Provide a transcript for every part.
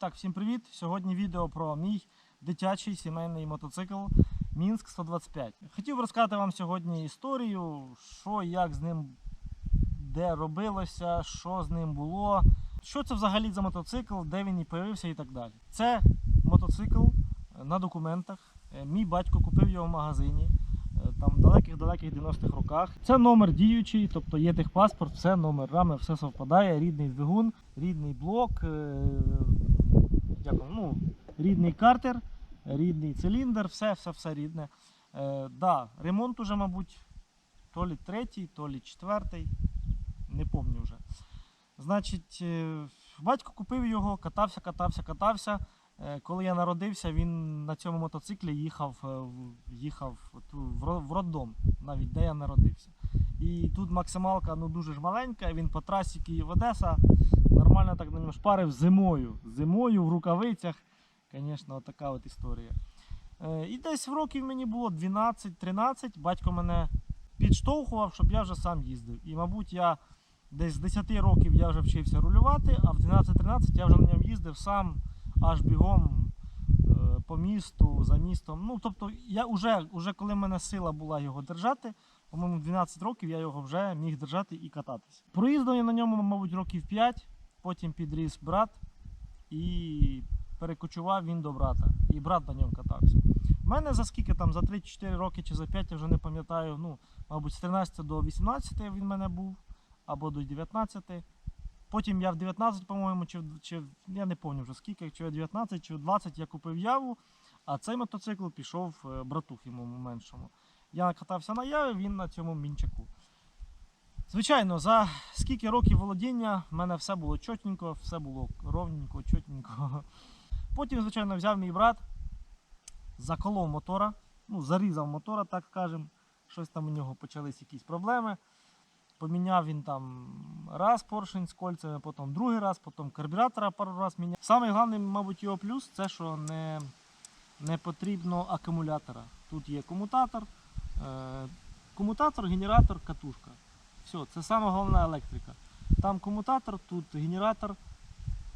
Так, всім привіт! Сьогодні відео про мій дитячий сімейний мотоцикл Мінськ 125. Хотів розказати вам сьогодні історію, що як з ним де робилося, що з ним було, що це взагалі за мотоцикл, де він і появився і так далі. Це мотоцикл на документах. Е, Мій батько купив його в магазині. е, Там в далеких-далеких 90-х роках. Це номер діючий, тобто є техпаспорт, все номерами, все совпадає, рідний двигун, рідний блок, як, воно, ну, рідний картер, рідний циліндр, все, все, все рідне. Е, да, ремонт уже, мабуть, то лі третій, то лі четвертий, не пам'ятаю вже. Значить, е, батько купив його, катався, катався, катався. Е, Коли я народився, він на цьому мотоциклі їхав, е, їхав в роддом, навіть де я народився. І тут максималка ну, дуже ж маленька, він по трасі Київ-Одеса нормально так на ньому шпарив зимою. Зимою в рукавицях. Звісно, така от історія. Е, І десь в років мені було 12-13, батько мене підштовхував, щоб я вже сам їздив. І, мабуть, я десь з 10 років я вже вчився рулювати, а в 12-13 я вже на ньому їздив сам аж бігом е, по місту, за містом. Ну, тобто, я вже, вже коли в мене сила була його держати, по-моєму, 12 років я його вже міг держати і кататись. Проїздив я на ньому, мабуть, років 5, потім підріс брат і перекочував він до брата. І брат на ньому катався. У мене за скільки там, за 3-4 роки чи за 5, я вже не пам'ятаю. Ну, мабуть, з 13 до 18 він в мене був, або до 19. Потім я в 19, по-моєму, чи, чи я не пам'ятаю вже скільки, чи в 19, чи в 20 я купив яву, а цей мотоцикл пішов е, братухи моєму меншому. Я катався на яві, він на цьому мінчаку. Звичайно, за скільки років володіння в мене все було чотненько, все було ровненько, чотненько. Потім, звичайно, взяв мій брат, заколов мотора, ну, зарізав мотора, так скажемо. Щось там у нього почались якісь проблеми. Поміняв він там раз поршень з кольцями, потім другий раз, потім карбюратора пару раз міняв. Саме головне, мабуть, його плюс це, що не, не потрібно акумулятора. Тут є комутатор, комутатор, генератор, катушка. Все, це саме головна електрика. Там комутатор, тут генератор,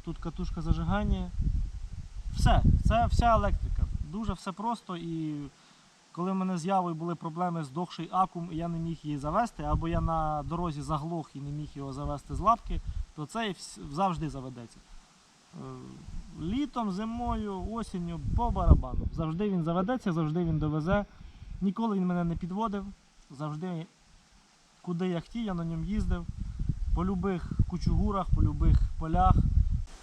тут катушка зажигання. Все, це вся електрика. Дуже все просто і коли в мене з явою були проблеми здохший акум, і я не міг її завести, або я на дорозі заглох і не міг його завести з лапки, то вс- завжди заведеться. Е, Літом, зимою, осінню, по барабану. Завжди він заведеться, завжди він довезе. Ніколи він мене не підводив. Завжди, куди я хотів, я на ньому їздив. По любих кучугурах, по любих полях.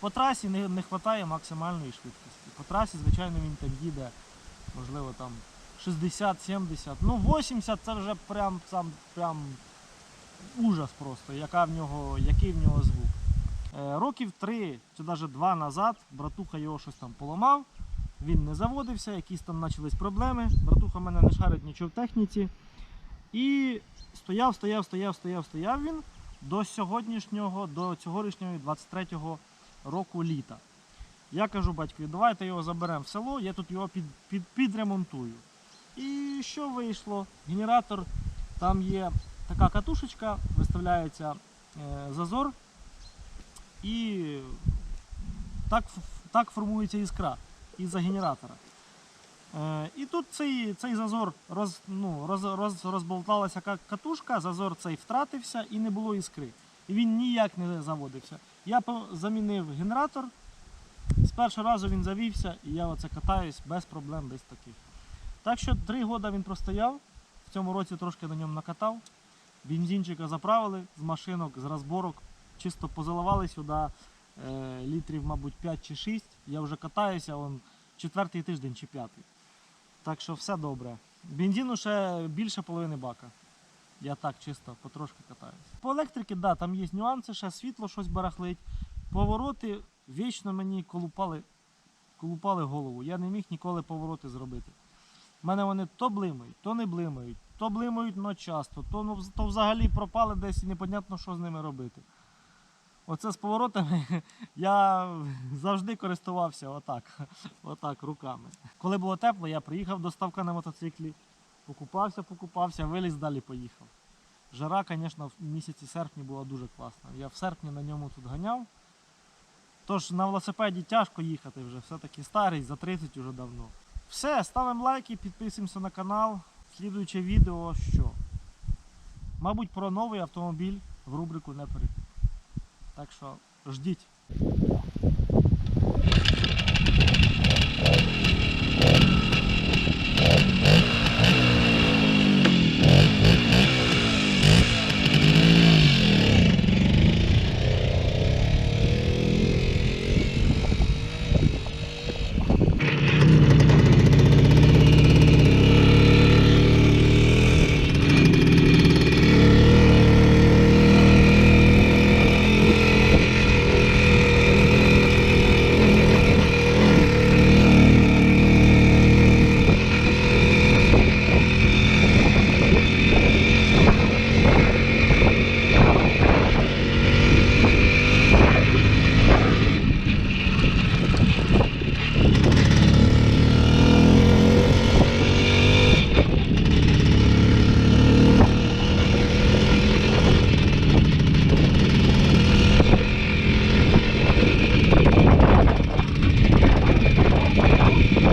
По трасі не, не вистачає максимальної швидкості. По трасі, звичайно, він там їде, можливо, там 60-70. Ну, 80 це вже прям сам прям ужас просто, яка в нього, який в нього звук. Е, років 3 чи навіть 2 назад братуха його щось там поламав, він не заводився, якісь там почались проблеми. Братуха мене не шарить нічого в техніці. І стояв, стояв, стояв, стояв, стояв він до сьогоднішнього, до цьогорічнього 23-го року літа. Я кажу батькові, давайте його заберемо в село, я тут його під, під, підремонтую. І що вийшло? Генератор, там є така катушечка, виставляється е, зазор, і так, так формується іскра із-за генератора. Е, і тут цей, цей зазор роз, ну, роз, роз, розболталася ка- катушка, зазор цей втратився і не було іскри. І він ніяк не заводився. Я замінив генератор. З першого разу він завівся, і я оце катаюсь без проблем, без таких. Так що три роки він простояв. В цьому році трошки на ньому накатав. Бензинчика заправили з машинок, з розборок. Чисто позаливали сюди літрів, мабуть, 5 чи 6. Я вже катаюся, он четвертий тиждень чи п'ятий. Так що все добре. Бензину ще більше половини бака. Я так чисто потрошки катаюся. По електриці, да, там є нюанси, ще світло щось барахлить. Повороти вічно мені колупали, колупали голову. Я не міг ніколи повороти зробити. У мене вони то блимають, то не блимають, то блимають но часто, то, ну, то взагалі пропали десь і непонятно, що з ними робити. Оце з поворотами я завжди користувався отак, отак руками. Коли було тепло, я приїхав до ставка на мотоциклі, покупався, покупався, виліз далі поїхав. Жара, звісно, в місяці серпні була дуже класна. Я в серпні на ньому тут ганяв. Тож на велосипеді тяжко їхати вже, все-таки старий, за 30 уже давно. Все, ставимо лайки, підписуємося на канал. Слідуюче відео що? Мабуть, про новий автомобіль в рубрику не перейти. Так що ждіть.